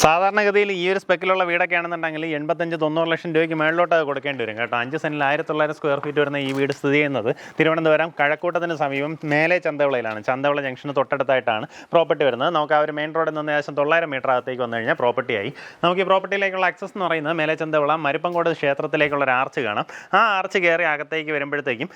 സാധാരണഗതിയിൽ ഈ ഒരു സ്പെക്കിലുള്ള വീടൊക്കെ ആണെന്നുണ്ടെങ്കിൽ എൺപത്തഞ്ച് തൊണ്ണൂറ് ലക്ഷം രൂപയ്ക്ക് മേളിലോട്ട് കൊടുക്കേണ്ടി വരും കേട്ടോ. അഞ്ച് സെന്റിൽ ആയിരത്തി തൊള്ളായിരം സ്ക്വയർ ഫീറ്റ് വരുന്ന ഈ വീട് സ്ഥിതി ചെയ്യുന്നത് തിരുവനന്തപുരം കഴക്കൂട്ടത്തിന് സമീപം മേലെ ചന്തവിളയിലാണ്. ചന്തവിള ജംഗ്ഷന് തൊട്ടടുത്തായിട്ടാണ് പ്രോപ്പർട്ടി വരുന്നത്. നമുക്ക് ആ ഒരു മെയിൻ റോഡിൽ നിന്ന് ഏകദേശം തൊള്ളായിരം മീറ്റർ അകത്തേക്ക് വന്നു കഴിഞ്ഞാൽ പ്രോപ്പർട്ടിയായി നമുക്ക് ഈ പ്രോപ്പർട്ടിയിലേക്കുള്ള ആക്സസ് എന്ന് പറയുന്നത് മേലെ ചന്തവിള മരുപ്പങ്കോട് ക്ഷേത്രത്തിലേക്കുള്ള ഒരു ആർച്ച് കാണാം. ആ ആർച്ച് കയറി അകത്തേക്ക് വരുമ്പോഴത്തേക്കും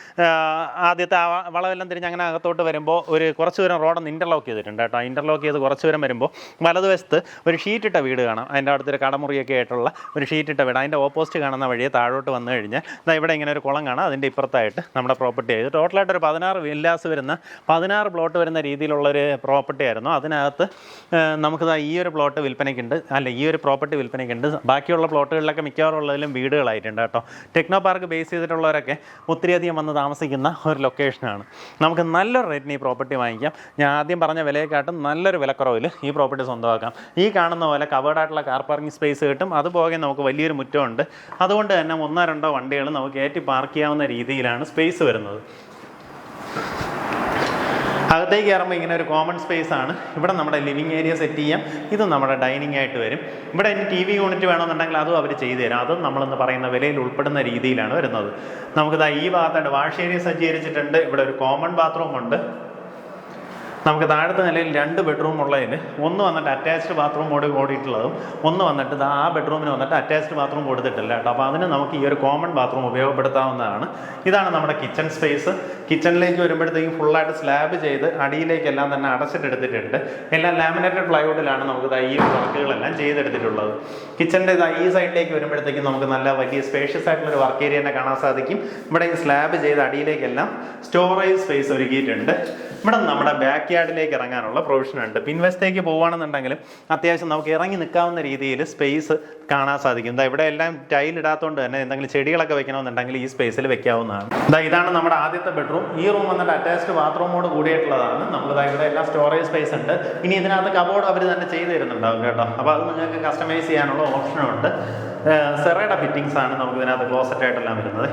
ആദ്യത്തെ ആ വളവെല്ലാം തിരിഞ്ഞ് അങ്ങനെ അകത്തോട്ട് വരുമ്പോൾ ഒരു കുറച്ച് ദൂരം റോഡൊന്ന് ഇന്റർലോക്ക് ചെയ്തിട്ടുണ്ട് കേട്ടോ. ഇന്റർലോക്ക് ചെയ്ത് കുറച്ച് ദൂരം വരുമ്പോൾ വലതുവശത്ത് ഒരു ഷീറ്റിട്ട വീട് കാണാം. അതിന്റെ അടുത്തൊരു കടമുറിയൊക്കെ ആയിട്ടുള്ള ഒരു ഷീറ്റിട്ട വീട്. അതിന്റെ ഓപ്പോസിറ്റ് കാണുന്ന വഴിയെ താഴോട്ട് വന്നു കഴിഞ്ഞാൽ ഇതാ ഇവിടെ ഇങ്ങനെ ഒരു കുളം കാണാം. അതിന്റെ ഇപ്പുറത്തായിട്ട് നമ്മുടെ പ്രോപ്പർട്ടി ആയത് ടോട്ടലായിട്ട് ഒരു പതിനാറ് വില്ലാസ് വരുന്ന പതിനാറ് പ്ലോട്ട് വരുന്ന രീതിയിലുള്ളൊരു പ്രോപ്പർട്ടി ആയിരുന്നു. അതിനകത്ത് നമുക്ക് ഈ ഒരു പ്ലോട്ട് വിൽപ്പനയ്ക്കുണ്ട്. അല്ല ഈ ഒരു പ്രോപ്പർട്ടി വിൽപ്പനയ്ക്കുണ്ട്. ബാക്കിയുള്ള പ്ലോട്ടുകളിലൊക്കെ മിക്കവാറും ഉള്ളതിലും വീടുകളായിട്ടുണ്ട് കേട്ടോ. ടെക്നോ പാർക്ക് ബേസ് ചെയ്തിട്ടുള്ളവരൊക്കെ ഒത്തിരിയധികം വന്ന് താമസിക്കുന്ന ഒരു ലൊക്കേഷനാണ് നമുക്ക് നല്ലൊരു റേറ്റിന് ഈ പ്രോപ്പർട്ടി വാങ്ങിക്കാം. ഞാൻ ആദ്യം പറഞ്ഞ വിലയെക്കാട്ടും നല്ലൊരു വിലക്കുറവിൽ ഈ പ്രോപ്പർട്ടി സ്വന്തമാക്കാം. ഈ കാണുന്ന പോലെ കവേർഡ് ആയിട്ടുള്ള കാർ പാർക്കിംഗ് സ്പേസ് കിട്ടും. അതുപോകെ നമുക്ക് വലിയൊരു മുറ്റമുണ്ട്. അതുകൊണ്ട് തന്നെ ഒന്നോ രണ്ടോ വണ്ടികൾ നമുക്ക് ഏറ്റി പാർക്ക് ചെയ്യാവുന്ന രീതിയിലാണ് സ്പേസ് വരുന്നത്. അകത്തേക്ക് കയറുമ്പോൾ ഇങ്ങനെ ഒരു കോമൺ സ്പേസ് ആണ്. ഇവിടെ നമ്മുടെ ലിവിങ് ഏരിയ സെറ്റ് ചെയ്യാം. ഇത് നമ്മുടെ ഡൈനിങ് ആയിട്ട് വരും. ഇവിടെ ഇനി ടി വി യൂണിറ്റ് വേണമെന്നുണ്ടെങ്കിൽ അതും അവർ ചെയ്തു തരും. അതും നമ്മളെന്ന് പറയുന്ന വിലയിൽ ഉൾപ്പെടുന്ന രീതിയിലാണ് വരുന്നത്. നമുക്കിതാ ഈ ഭാഗത്തായിട്ട് വാഷ് ഏരിയ സജ്ജീകരിച്ചിട്ടുണ്ട്. ഇവിടെ ഒരു കോമൺ ബാത്റൂം ഉണ്ട്. നമുക്ക് താഴത്തെ നിലയിൽ രണ്ട് ബെഡ്റൂം ഉള്ളതിൽ ഒന്ന് വന്നിട്ട് അറ്റാച്ച്ഡ് കൂടി ഓടിയിട്ടുള്ളതും ഒന്ന് വന്നിട്ട് ആ ബെഡ്റൂമിന് വന്നിട്ട് അറ്റാച്ച്ഡ് ബാത്റൂം കൊടുത്തിട്ടില്ല കേട്ടോ. അപ്പോൾ അതിന് നമുക്ക് ഈ ഒരു കോമൺ ബാത്റൂം ഉപയോഗപ്പെടുത്താവുന്നതാണ്. ഇതാണ് നമ്മുടെ കിച്ചൺ സ്പേസ് കിച്ചണിലേക്ക് വരുമ്പോഴത്തേക്കും ഫുള്ളായിട്ട് സ്ലാബ് ചെയ്ത് അടിയിലേക്കെല്ലാം തന്നെ അടച്ചിട്ടെടുത്തിട്ടുണ്ട് എല്ലാം ലാമിനേറ്റഡ് പ്ലൈവുഡിലാണ് നമുക്ക് ഈ വർക്കുകളെല്ലാം ചെയ്തെടുത്തിട്ടുള്ളത്. കിച്ചണിന്റെ ഈ സൈഡിലേക്ക് വരുമ്പോഴത്തേക്കും നമുക്ക് നല്ല വലിയ സ്പേഷ്യസ് ആയിട്ടുള്ള ഒരു വർക്ക് ഏരിയ തന്നെ കാണാൻ സാധിക്കും. ഇവിടെ ഈ സ്ലാബ് ചെയ്ത് അടിയിലേക്കെല്ലാം സ്റ്റോറേജ് സ്പേസ് ഒരുക്കിയിട്ടുണ്ട്. ഇവിടെ നമ്മുടെ ബാക്ക് യാർഡിലേക്ക് ഇറങ്ങാനുള്ള പ്രൊവിഷൻ ഉണ്ട്. പിൻവശത്തേക്ക് പോവുകയാണെന്നുണ്ടെങ്കിലും അത്യാവശ്യം നമുക്ക് ഇറങ്ങി നിൽക്കാവുന്ന രീതിയിൽ സ്പേസ് കാണാൻ സാധിക്കും. ഇതാ ഇവിടെ എല്ലാം ടൈൽ ഇടാത്തതുകൊണ്ട് തന്നെ എന്തെങ്കിലും ചെടികളൊക്കെ വെക്കണമെന്നുണ്ടെങ്കിൽ ഈ സ്പേസിൽ വെക്കാവുന്നതാണ്. ഇതാ ഇതാണ് നമ്മുടെ ആദ്യത്തെ ബെഡ്റൂം ഈ റൂം വന്നിട്ട് അറ്റാച്ച്ഡ് ബാത്റൂമോട് കൂടിയിട്ടുള്ളതാണ്. നമ്മൾ ഇവിടെ എല്ലാം സ്റ്റോറേജ് സ്പേസ് ഉണ്ട്. ഇനി ഇതിനകത്ത് കബോർഡ് അവർ തന്നെ ചെയ്തു തരുന്നുണ്ടാവും കേട്ടോ. അപ്പോൾ അത് നിങ്ങൾക്ക് കസ്റ്റമൈസ് ചെയ്യാനുള്ള ഓപ്ഷനുണ്ട് സെറയുടെ ഫിറ്റിങ്സ് ആണ് നമുക്ക് ഇതിനകത്ത് ക്ലോസറ്റ് ആയിട്ടെല്ലാം വരുന്നത്.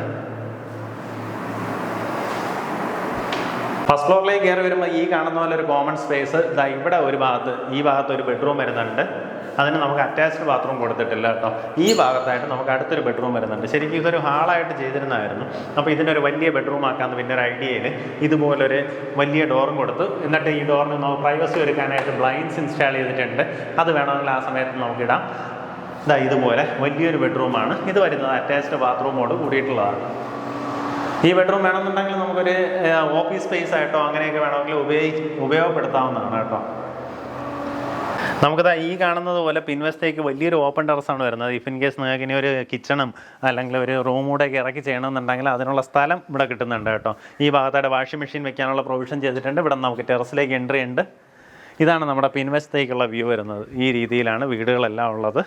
ഫസ്റ്റ് ഫ്ലോറിലേക്ക് കയറി വരുമ്പോൾ ഈ കാണുന്ന പോലെ ഒരു കോമൺ സ്പേസ് ഇതാ ഇവിടെ ഒരു ഭാഗത്ത് ഈ ഭാഗത്ത് ഒരു ബെഡ്റൂം വരുന്നുണ്ട്. അതിന് നമുക്ക് അറ്റാച്ച്ഡ് ബാത്റൂം കൊടുത്തിട്ടില്ല കേട്ടോ. ഈ ഭാഗത്തായിട്ട് നമുക്ക് അടുത്തൊരു ബെഡ്റൂം വരുന്നുണ്ട്. ശരിക്കും ഇതൊരു ഹാളായിട്ട് ചെയ്തിരുന്നായിരുന്നു അപ്പോൾ ഇതിനൊരു വലിയ ബെഡ്റൂം ആക്കാമെന്ന് പിന്നെ ഒരു ഐഡിയയിൽ ഇതുപോലൊരു വലിയ ഡോറും കൊടുത്തു. എന്നിട്ട് ഈ ഡോറിന് നമുക്ക് പ്രൈവസി ഒരുക്കാനായിട്ട് ബ്ലൈൻസ് ഇൻസ്റ്റാൾ ചെയ്തിട്ടുണ്ട്. അത് വേണമെങ്കിൽ ആ സമയത്ത് നമുക്കിടാം ഇതാ ഇതുപോലെ വലിയൊരു ബെഡ്റൂമാണ് ഇത് വരുന്നത് അറ്റാച്ച്ഡ് ബാത്റൂമോട് കൂടിയിട്ടുള്ളതാണ്. ഈ ബെഡ്റൂം വേണമെന്നുണ്ടെങ്കിൽ നമുക്കൊരു ഓഫീസ് സ്പേസ് ആയിട്ടോ അങ്ങനെയൊക്കെ വേണമെങ്കിൽ ഉപയോഗി ഉപയോഗപ്പെടുത്താവുന്നതാണ് കേട്ടോ. നമുക്കിതാ ഈ കാണുന്നത് പോലെ പിൻവശത്തേക്ക് വലിയൊരു ഓപ്പൺ ടെറസാണ് വരുന്നത്. ഇഫ് ഇൻ കേസ് നിങ്ങൾക്ക് ഇനി ഒരു കിച്ചണും അല്ലെങ്കിൽ ഒരു റൂം കൂടെ ഒക്കെ ഇറക്കി ചെയ്യണമെന്നുണ്ടെങ്കിൽ അതിനുള്ള സ്ഥലം ഇവിടെ കിട്ടുന്നുണ്ട് കേട്ടോ. ഈ ഭാഗത്തായിട്ട് വാഷിംഗ് മെഷീൻ വെക്കാനുള്ള പ്രൊവിഷൻ ചെയ്തിട്ടുണ്ട്. ഇവിടെ നമുക്ക് ടെറസിലേക്ക് എൻട്രി ഉണ്ട്. ഇതാണ് നമ്മുടെ പിൻവശത്തേക്കുള്ള വ്യൂ വരുന്നത്. ഈ രീതിയിലാണ് വീടുകളെല്ലാം ഉള്ളത്.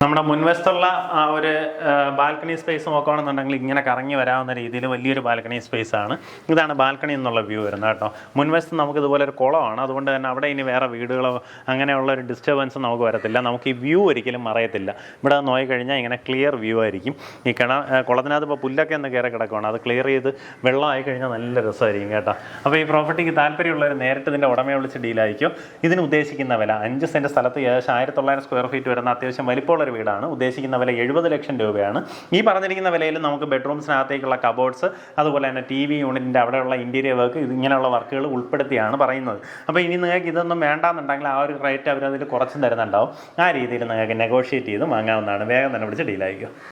നമ്മുടെ മുൻവശത്തുള്ള ആ ഒരു ബാൽക്കണി സ്പേസ് നോക്കുകയാണെന്നുണ്ടെങ്കിൽ ഇങ്ങനെ കറങ്ങി വരാവുന്ന രീതിയിൽ വലിയൊരു ബാൽക്കണി സ്പേസ് ആണ്. ഇതാണ് ബാൽക്കണി എന്നുള്ള വ്യൂ വരുന്നത് കേട്ടോ. മുൻവശത്ത് നമുക്ക് ഇതുപോലെ ഒരു കുളമാണ്. അതുകൊണ്ട് തന്നെ അവിടെ ഇനി വേറെ വീടുകളോ അങ്ങനെയുള്ള ഒരു ഡിസ്റ്റർബൻസ് നമുക്ക് വരത്തില്ല. നമുക്ക് ഈ വ്യൂ ഒരിക്കലും മറയത്തില്ല. ഇവിടെ നോയി കഴിഞ്ഞാൽ ഇങ്ങനെ ക്ലിയർ വ്യൂ ആയിരിക്കും. ഈ കിണ കുളത്തിനകത്ത് ഇപ്പോൾ പുല്ലൊക്കെ ഒന്ന് കയറി കിടക്കുകയാണ് അത് ക്ലിയർ ചെയ്ത് വെള്ളമായി കഴിഞ്ഞാൽ നല്ല രസമായിരിക്കും കേട്ടോ. അപ്പോൾ ഈ പ്രോപ്പർട്ടിക്ക് താല്പര്യമുള്ളവർ നേരിട്ട് ഇതിന്റെ ഉടമയെ വിളിച്ച് ഡീലായിരിക്കും ഇതിന് ഉദ്ദേശിക്കുന്ന വില അഞ്ച് സെന്റ് സ്ഥലത്ത് ഏകദേശം ആയിരത്തി തൊള്ളായിരം സ്ക്വയർ ഫീറ്റ് വരുന്ന അത്യാവശ്യം വലിപ്പമുള്ള ഒരു വീടാണ്. ഉദ്ദേശിക്കുന്ന വില എഴുപത് ലക്ഷം രൂപയാണ്. ഈ പറഞ്ഞിരിക്കുന്ന വിലയിൽ നമുക്ക് ബെഡ്റൂംസിനകത്തേക്കുള്ള കബോർഡ്സ് അതുപോലെ തന്നെ ടി വി യൂണിറ്റിന്റെ അവിടെയുള്ള ഇന്റീരിയർ വർക്ക് ഇങ്ങനെയുള്ള വർക്കുകൾ ഉൾപ്പെടുത്തിയാണ് പറയുന്നത്. അപ്പോൾ ഇനി നിങ്ങൾക്ക് ഇതൊന്നും വേണ്ടാന്നുണ്ടെങ്കിൽ ആ ഒരു റേറ്റ് അവരതിൽ കുറച്ചും തരുന്നുണ്ടാവും. ആ രീതിയിൽ നിങ്ങൾക്ക് നെഗോഷിയേറ്റ് ചെയ്ത് വാങ്ങാവുന്നതാണ്. വേഗം തന്നെ വിളിച്ച് ഡീലായിരിക്കും